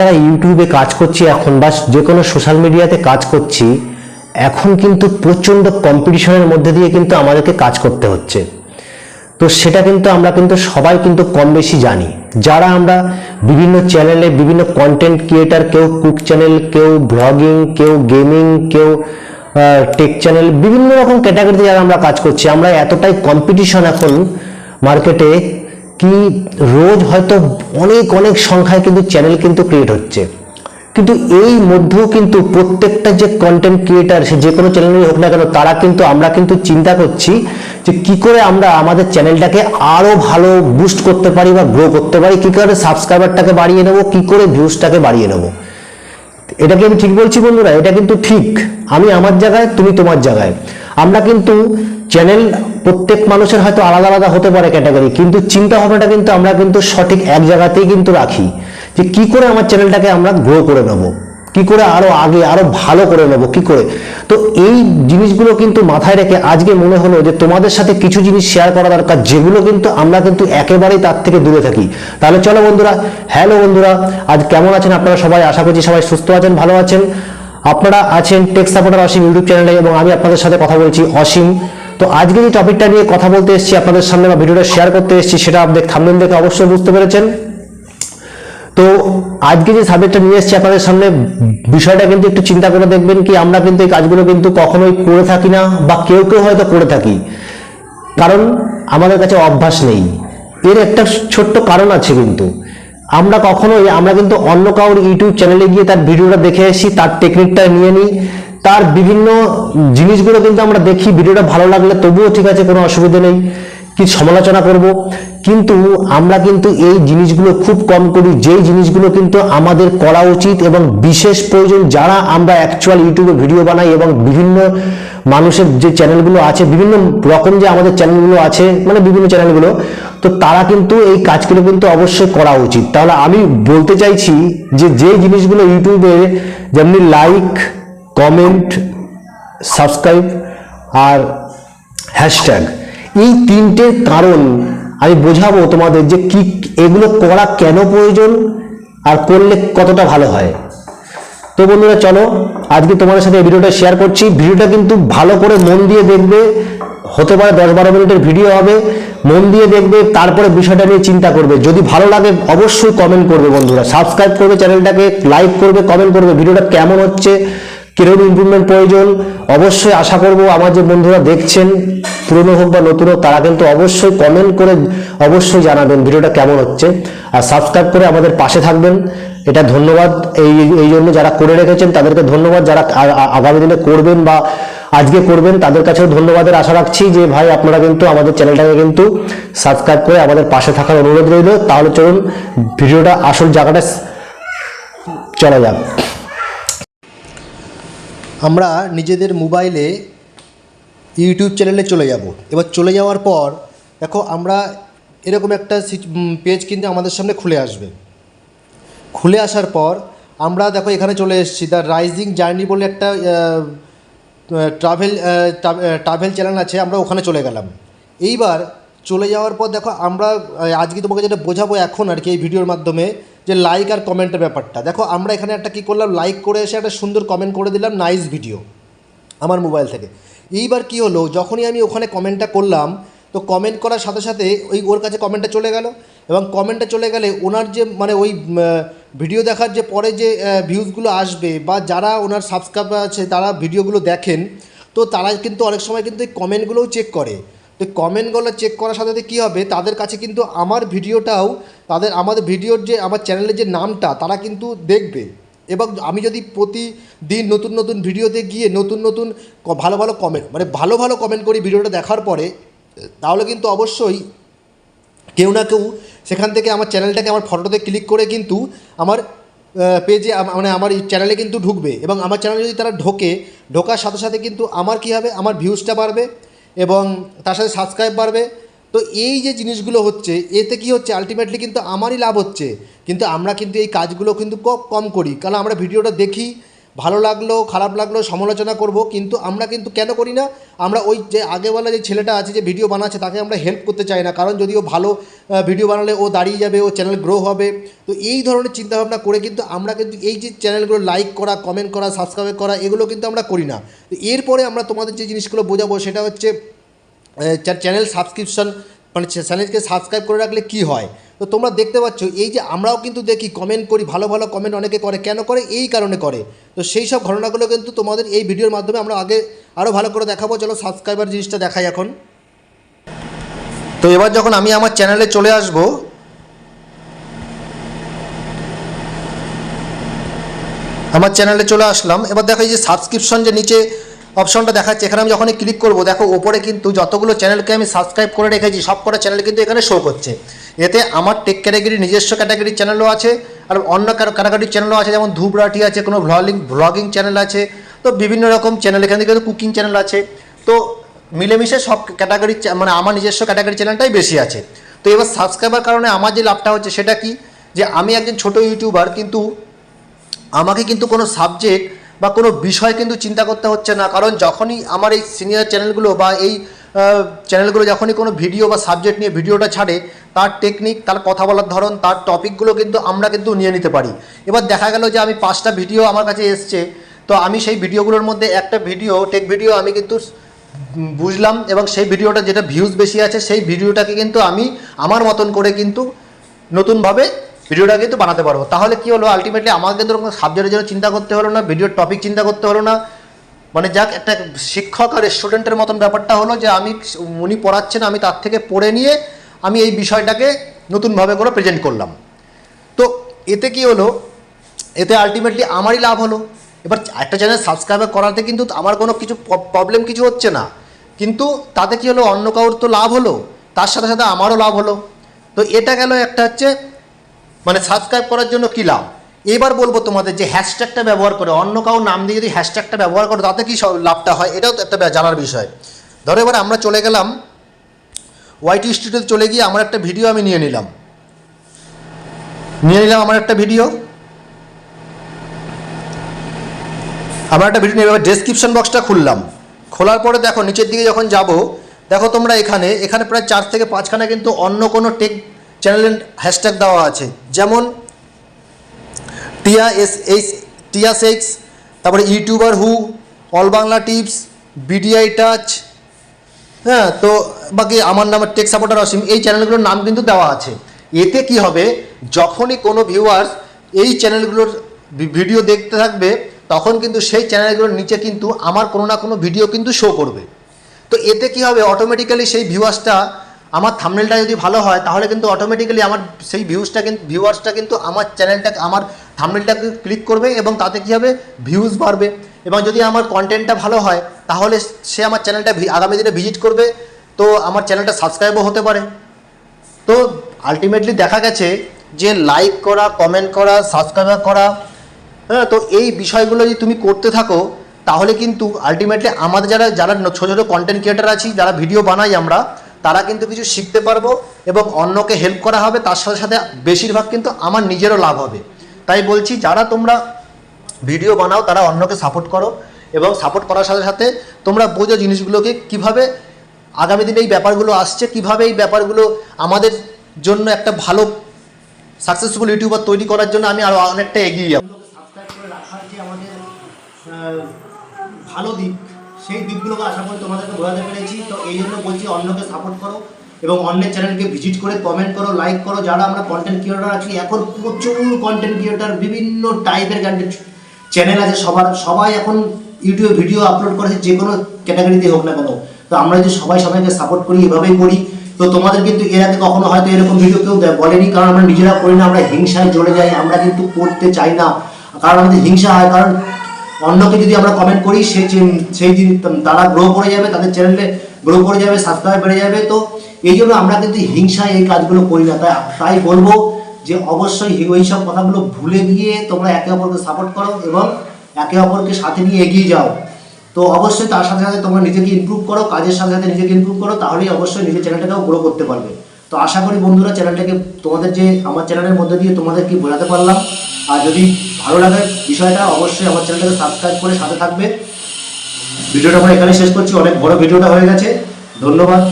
যারা ইউটিউবে কাজ করছি এখন বা যে কোনো সোশ্যাল মিডিয়াতে কাজ করছি, এখন কিন্তু প্রচণ্ড কম্পিটিশনের মধ্যে দিয়ে কিন্তু আমাদেরকে কাজ করতে হচ্ছে। তো সেটা কিন্তু আমরা কিন্তু সবাই কিন্তু কম বেশি জানি। যারা আমরা বিভিন্ন চ্যানেলে বিভিন্ন কন্টেন্ট ক্রিয়েটার কেউ কুক চ্যানেল কেউ ব্লগিং কেউ গেমিং কেউ টেক চ্যানেল বিভিন্ন রকম ক্যাটাগরিতে যারা আমরা কাজ করছি, আমরা এতটাই কম্পিটিশন এখন মার্কেটে কি রোজ হয়তো অনেক অনেক সংখ্যায় কিন্তু চ্যানেল কিন্তু ক্রিয়েট হচ্ছে। কিন্তু এই মধ্যেও কিন্তু প্রত্যেকটা যে কন্টেন্ট ক্রিয়েটার সে যে কোনো চ্যানেলই হোক না কেন, তারা কিন্তু, আমরা কিন্তু চিন্তা করছি যে কি করে আমরা আমাদের চ্যানেলটাকে আরও ভালো বুস্ট করতে পারি বা গ্রো করতে পারি, কী করে সাবস্ক্রাইবারটাকে বাড়িয়ে নেব, কী করে ভিউজটাকে বাড়িয়ে নেব। এটা কি আমি ঠিক বলছি বন্ধুরা, এটা কিন্তু ঠিক। আমি আমার জায়গায়, তুমি তোমার জায়গায়। আমরা কিন্তু চ্যানেল প্রত্যেক মানুষের হয়তো আলাদা আলাদা হতে পারে ক্যাটাগরি, কিন্তু চিন্তা ভাবনাটা কিন্তু আমরা কিন্তু সঠিক এক জায়গাতেই কিন্তু রাখি যে কি করে আমার চ্যানেলটাকে আমরা গ্রো করে নেব, কি করে আরও আগে, আরও ভালো করে নেব, কি করে? তো এই জিনিসগুলো কিন্তু মাথায় রেখে আজকে মনে হলো যে তোমাদের সাথে কিছু জিনিস শেয়ার করা দরকার, যেগুলো কিন্তু আমরা কিন্তু একেবারেই তার থেকে দূরে থাকি। তাহলে চলো বন্ধুরা হ্যালো বন্ধুরা, আজ কেমন আছেন আপনারা সবাই? আশা করছি সবাই সুস্থ আছেন, ভালো আছেন। আপনারা আছেন টেক সাপোর্টার অসীম ইউটিউব চ্যানেলে এবং আমি আপনাদের সাথে কথা বলছি অসীম। তো আজকে যে টপিকটা নিয়ে কথা বলতে এসেছি, আপনাদের সামনে বা ভিডিওটা শেয়ার করতে এসেছি, সেটা আপনাদের থামনেল দেখে অবশ্যই বুঝতে পেরেছেন। তো আজকে যে সাবজেক্টটা নিয়ে এসেছি আপনাদের সামনে, বিষয়টা কিন্তু একটু চিন্তা করে দেখবেন কি, আমরা কিন্তু এই কাজগুলো কিন্তু কখনোই করে থাকি না, বা কেউ কেউ হয়তো করে থাকি। কারণ আমাদের কাছে অভ্যাস নেই। এর একটা ছোট্ট কারণ আছে কিন্তু। আমরা কখনোই, আমরা কিন্তু অন্য কারোর ইউটিউব চ্যানেলে গিয়ে তার ভিডিওটা দেখে এসি তার টেকনিকটা নিয়ে নিই। তার বিভিন্ন জিনিসগুলো কিন্তু আমরা দেখি, ভিডিওটা ভালো লাগলে তবুও ঠিক আছে, কোনো অসুবিধা নেই, কি সমালোচনা করব। কিন্তু আমরা কিন্তু এই জিনিসগুলো খুব কম করি, যেই জিনিসগুলো কিন্তু আমাদের করা উচিত এবং বিশেষ প্রয়োজন যারা আমরা অ্যাকচুয়াল ইউটিউবে ভিডিও বানাই এবং বিভিন্ন মানুষের যে চ্যানেলগুলো আছে, বিভিন্ন রকম যে আমাদের চ্যানেলগুলো আছে মানে বিভিন্ন চ্যানেলগুলো তো তারা কিন্তু এই কাজগুলো কিন্তু অবশ্যই করা উচিত। তাহলে আমি বলতে চাইছি যে যে জিনিসগুলো ইউটিউবে যেমনি লাইক কমেন্ট সাবস্ক্রাইব আর হ্যাশট্যাগ এই তিনটের কারণ আমি বোঝাবো তোমাদের যে কি, এগুলো করা কেন প্রয়োজন আর করলে কতটা ভালো হয়। তো বন্ধুরা, চলো আজকে তোমাদের সাথে ভিডিওটা শেয়ার করছি। ভিডিওটা কিন্তু ভালো করে মন দিয়ে দেখবে, হতে পারে দশ বারো মিনিটের ভিডিও হবে, মন দিয়ে দেখবে, তারপরে বিষয়টা নিয়ে চিন্তা করবে। যদি ভালো লাগে, অবশ্যই কমেন্ট করবে বন্ধুরা। সাবস্ক্রাইব করবে চ্যানেলটাকে লাইক করবে কমেন্ট করবে, ভিডিওটা কেমন হচ্ছে কীরকম ইমপ্রুভমেন্ট প্রয়োজন? অবশ্যই আশা করব আমার যে বন্ধুরা দেখছেন, পুরনো হোক বা নতুন হোক, তারা কিন্তু অবশ্যই কমেন্ট করে অবশ্যই জানাবেন ভিডিওটা কেমন হচ্ছে। আর সাবস্ক্রাইব করে আমাদের পাশে থাকবেন। এটা ধন্যবাদ। এই এই জন্য যারা করে রেখেছেন, তাদেরকে ধন্যবাদ। যারা আগামী দিনে করবেন বা আজকে করবেন, তাদের কাছেও ধন্যবাদের আশা রাখছি যে, ভাই, আপনারা কিন্তু আমাদের চ্যানেলটাকে কিন্তু সাবস্ক্রাইব করে আমাদের পাশে থাকার অনুরোধ রইল। তাহলে চলুন, ভিডিওটা আসল জায়গাটা চলা যাক। আমরা নিজেদের মোবাইলে ইউটিউব চ্যানেলে চলে যাব। এবার চলে যাওয়ার পর, দেখো আমরা এরকম একটা পেজ কিন্তু আমাদের সামনে খুলে আসবে। খুলে আসার পর আমরা দেখো এখানে চলে এসেছি। দ্য রাইজিং জার্নি বলে একটা ট্রাভেল ট্রাভেল চ্যানেল আছে, আমরা ওখানে চলে গেলাম। এইবার চলে যাওয়ার পর দেখো আমরা আজকে তোমাকে যেটা বোঝাবো এখন আর কি এই ভিডিওর মাধ্যমে যে লাইক আর কমেন্টের ব্যাপারটা। দেখো, আমরা এখানে একটা কী করলাম? লাইক করে এসে একটা সুন্দর কমেন্ট করে দিলাম নাইস ভিডিও আমার মোবাইল থেকে। এইবার কি হলো, যখনই আমি ওখানে কমেন্টটা করলাম, তো কমেন্ট করার সাথে সাথে ওই ওর কাছে কমেন্টটা চলে গেল এবং কমেন্টটা চলে গেলে ওনার যে মানে ওই ভিডিও দেখার যে পরে যে ভিউজগুলো আসবে বা যারা ওনার সাবস্ক্রাইবার আছে, তারা ভিডিওগুলো দেখেন, তো তারা কিন্তু অনেক সময় কিন্তু এই কমেন্টগুলোও চেক করে। তো কমেন্টগুলো চেক করার সাথে সাথে কী হবে, তাদের কাছে কিন্তু আমার ভিডিওটাও, তাদের আমাদের ভিডিওর যে, আমার চ্যানেলের যে নামটা, তারা কিন্তু দেখবে। এবং আমি যদি প্রতিদিন নতুন নতুন ভিডিওতে গিয়ে নতুন নতুন ভালো ভালো কমেন্ট মানে ভালো ভালো কমেন্ট করি ভিডিওটা দেখার পরে, তাহলে কিন্তু অবশ্যই কেউ না কেউ সেখান থেকে আমার চ্যানেলটাকে আমার ফটোতে ক্লিক করে কিন্তু আমার পেজে মানে আমার চ্যানেলে কিন্তু ঢুকবে। এবং আমার চ্যানেলে যদি তারা ঢোকে, ঢোকার সাথে সাথে কিন্তু আমার কী হবে? আমার ভিউজটা বাড়বে। এবং তার সাথে সাবস্ক্রাইব বাড়বে। তো এই যে জিনিসগুলো হচ্ছে, এতে কি হচ্ছে? আলটিমেটলি কিন্তু আমারই লাভ হচ্ছে। কিন্তু আমরা কিন্তু এই কাজগুলো কিন্তু কম করি। কারণ আমরা ভিডিওটা দেখি ভালো লাগল, খারাপ লাগল, সমালোচনা করব, কিন্তু আমরা কিন্তু কেন করি না? আমরা ওই যে আগেওয়ালা যে ছেলেটা আছে, যে ভিডিও বানাচ্ছে, তাকে আমরা হেল্প করতে চাই না। কারণ যদি ও ভালো ভিডিও বানালে ও দাঁড়িয়ে যাবে, ও চ্যানেল গ্রো হবে। তো এই ধরনের চিন্তাভাবনা করে কিন্তু আমরা কিন্তু এই যে চ্যানেলগুলো লাইক করা কমেন্ট করা সাবস্ক্রাইব করা, এগুলো কিন্তু আমরা করি না। তো এরপরে আমরা তোমাদের যে জিনিসগুলো বোঝাবো, সেটা হচ্ছে চ্যানেল সাবস্ক্রিপশন মানে চ্যানেলকে সাবস্ক্রাইব করে রাখলে কি হয়? তো তোমরা দেখতে পাচ্ছ, এই যে আমরাও কিন্তু দেখি কমেন্ট করি, ভালো ভালো কমেন্ট অনেকে করে। কেন করে? এই কারণে করে। তো সেই সব ঘটনাগুলো কিন্তু তোমাদের এই ভিডিওর মাধ্যমে আমরা আগে আরও ভালো করে দেখাবো। চলো সাবস্ক্রাইবার জিনিসটা দেখাই এখন। তো এবার যখন আমি আমার চ্যানেলে চলে আসব, আমার চ্যানেলে চলে আসলাম। এবার দেখো এই যে সাবস্ক্রিপশন যে নিচে অপশনটা দেখাচ্ছে। এখানে আমি যখনই ক্লিক করব, দেখো ওপরে কিন্তু যতগুলো চ্যানেলকে আমি সাবস্ক্রাইব করে রেখেছি, সব কটা চ্যানেল কিন্তু এখানে শো করছে। এতে আমার টেক ক্যাটাগরি নিজস্ব ক্যাটাগরির চ্যানেলও আছে, আর অন্য ক্যাটাগরির চ্যানেলও আছে, যেমন ধূপরাঠি আছে, কোনো ভ্লগিং ভ্লগিং চ্যানেল আছে। তো বিভিন্ন রকম চ্যানেল এখানে কিন্তু কুকিং চ্যানেল আছে। তো মিলেমিশে সব ক্যাটাগরি মানে আমার নিজস্ব ক্যাটাগরি চ্যানেলটাই বেশি আছে। তো এবার সাবস্ক্রাইবার কারণে আমার যে লাভটা হচ্ছে সেটা কি? যে আমি একজন ছোট ইউটিউবার কিন্তু আমাকে কিন্তু কোনো সাবজেক্ট বা কোনো বিষয় কিন্তু চিন্তা করতে হচ্ছে না। কারণ যখনই আমার এই সিনিয়র চ্যানেলগুলো বা এই চ্যানেলগুলো যখনই কোনো ভিডিও বা সাবজেক্ট নিয়ে ভিডিওটা ছাড়ে, তার টেকনিক তার কথা বলার ধরন, তার টপিকগুলো কিন্তু আমরা কিন্তু নিয়ে নিতে পারি। এবার দেখা গেল যে আমি পাঁচটা ভিডিও আমার কাছে এসছে, তো আমি সেই ভিডিওগুলোর মধ্যে একটা ভিডিও টেক ভিডিও আমি কিন্তু বুঝলাম এবং সেই ভিডিওটা যেটা ভিউজ বেশি আছে, সেই ভিডিওটাকে কিন্তু আমি আমার মতন করে কিন্তু নতুনভাবে ভিডিওটা কিন্তু বানাতে পারব। তাহলে কি হলো? আলটিমেটলি কিন্তু কোনো সাবজেক্টের জন্য চিন্তা করতে হলো না ভিডিওর টপিক চিন্তা করতে হলো না। মানে যাক, একটা শিক্ষক আর স্টুডেন্টের মতন ব্যাপারটা হলো যে আমি উনি পড়াচ্ছেন, আমি তার থেকে পড়ে নিয়ে আমি এই বিষয়টাকে নতুনভাবে করে প্রেজেন্ট করলাম। তো এতে কি হলো? এতে আলটিমেটলি আমারই লাভ হলো। এবার একটা চ্যানেল সাবস্ক্রাইব করাতে কিন্তু আমার কোনো কিছু প্রবলেম কিছু হচ্ছে না। কিন্তু তাতে কি হলো? অন্য কারোর তো লাভ হলো। তার সাথে সাথে আমারও লাভ হলো। তো এটা গেল একটা হচ্ছে মানে সাবস্ক্রাইব করার জন্য কী লাভ? এবার বলব তোমাদের যে হ্যাশট্যাগটা ব্যবহার করে, অন্য কারোর নাম দিয়ে যদি হ্যাশট্যাগটা ব্যবহার করো, তাতে কী লাভটা হয়? এটাও তো একটা জানার বিষয়। ধরো এবার আমরা চলে গেলাম ওয়াইটি স্টুডিওতে চলে গিয়ে আমার একটা ভিডিও আমি নিয়ে নিলাম। নিয়ে নিলাম আমার একটা ভিডিও আমার একটা ভিডিও নিয়ে ডেসক্রিপশন বক্সটা খুললাম। খোলার পরে দেখো, নিচের দিকে যখন যাব, দেখো তোমরা এখানে এখানে প্রায় চার থেকে পাঁচখানা কিন্তু অন্য কোনো টেক চ্যানেলের হ্যাশট্যাগ দেওয়া আছে। যেমন টিয়া এস এইচ টিয়া সেক্স তারপরে YouTuber who all Bangla tips BDI touch হ্যাঁ তো বাকি আমার নাম টেক সাপোর্টার অসীম, এই চ্যানেলগুলোর নাম কিন্তু দেওয়া আছে। এতে কি হবে? যখনই কোনো ভিউয়ার্স এই চ্যানেলগুলোর ভিডিও দেখতে থাকবে, তখন কিন্তু সেই চ্যানেলগুলোর নিচে কিন্তু আমার কোনো না কোনো ভিডিও কিন্তু শো করবে। তো এতে কি হবে? অটোমেটিক্যালি সেই ভিউয়ার্সটা আমার থামনেলটা যদি ভালো হয়, তাহলে কিন্তু অটোমেটিক্যালি আমার সেই ভিউজটা কিন্তু ভিউয়ার্সটা কিন্তু আমার চ্যানেলটা আমার থামনেলটাকে ক্লিক করবে এবং তাতে কি হবে? ভিউজ বাড়বে। এবং যদি আমার কন্টেন্টটা ভালো হয়, তাহলে সে আমার চ্যানেলটা আগামী দিনে ভিজিট করবে। তো আমার চ্যানেলটা সাবস্ক্রাইবও হতে পারে। তো আলটিমেটলি দেখা গেছে যে লাইক করা কমেন্ট করা সাবস্ক্রাইব করা হ্যাঁ তো এই বিষয়গুলো যদি তুমি করতে থাকো, তাহলে কিন্তু আলটিমেটলি আমাদের যারা যারা ছোটো ছোটো কন্টেন্ট ক্রিয়েটার আছি, যারা ভিডিও বানাই আমরা তারা কিন্তু কিছু শিখতে পারব এবং অন্যকে হেল্প করা হবে, তার সাথে সাথে বেশিরভাগ কিন্তু আমার নিজেরও লাভ হবে। তাই বলছি, যারা তোমরা ভিডিও বানাও, তারা অন্যকে সাপোর্ট করো এবং সাপোর্ট করার সাথে সাথে তোমরা বোঝো জিনিসগুলোকে কীভাবে আগামী দিনে এই ব্যাপারগুলো আসছে, কীভাবে এই ব্যাপারগুলো আমাদের জন্য একটা ভালো সাকসেসফুল ইউটিউবার তৈরি করার জন্য আমি আরও অনেকটা এগিয়ে যাব। ভালো দিক সেই দিকগুলোকে আশা করি তোমাদেরকে বোঝাতে পেরেছি। তো এই জন্য বলছি, অন্যকে সাপোর্ট করো এবং অন্যের চ্যানেলকে ভিজিট করে কমেন্ট করো লাইক করো। যারা আমরা কন্টেন্ট ক্রিয়েটার আছি, এখন প্রচুর কন্টেন্ট ক্রিয়েটার বিভিন্ন টাইপের কন্টেন্ট চ্যানেল আছে। সবার, সবাই এখন ইউটিউবে ভিডিও আপলোড করেছে, যে কোনো ক্যাটাগরিতে হোক না কেন। তো আমরা যদি সবাই সবাইকে সাপোর্ট করি, এভাবেই করি। তো তোমাদের কিন্তু এর আগে কখনো হয়তো এরকম ভিডিও কেউ বলেনি, কারণ আমরা নিজেরা করি না, আমরা হিংসায় জ্বলে যাই, আমরা কিন্তু করতে চাই না। কারণ আমাদের হিংসা হয়, কারণ অন্যকে যদি আমরা কমেন্ট করি, সে সেই দিন তারা গ্রো করে যাবে, তাদের চ্যানেলে গ্রো করে যাবে সাবস্ক্রাইব বেড়ে যাবে, তো এই জন্য আমরা কিন্তু হিংসায় এই কাজগুলো করি না। তাই তাই বলব যে অবশ্যই ওই সব কথাগুলো ভুলে গিয়ে তোমরা একে অপরকে সাপোর্ট করো এবং একে অপরকে সাথে নিয়ে এগিয়ে যাও। তো অবশ্যই তার সাথে সাথে তোমরা নিজেকে ইমপ্রুভ করো, কাজের সাথে সাথে নিজেকে ইমপ্রুভ করো, তাহলেই অবশ্যই নিজের চ্যানেলটাকেও গ্রো করতে পারবে। তো আশা করি বন্ধুরা চ্যানেলটাকে তোমাদের যে আমার চ্যানেলের মধ্যে দিয়ে তোমাদেরকে বোঝাতে পারলাম। আর যদি ভালো লাগার বিষয়টা অবশ্যই আমার চ্যানেলটাকে সাবস্ক্রাইব করে সাথে থাকবে ভিডিওটা আমরা এখানে শেষ করছি। অনেক বড় ভিডিওটা হয়ে গেছে। ধন্যবাদ।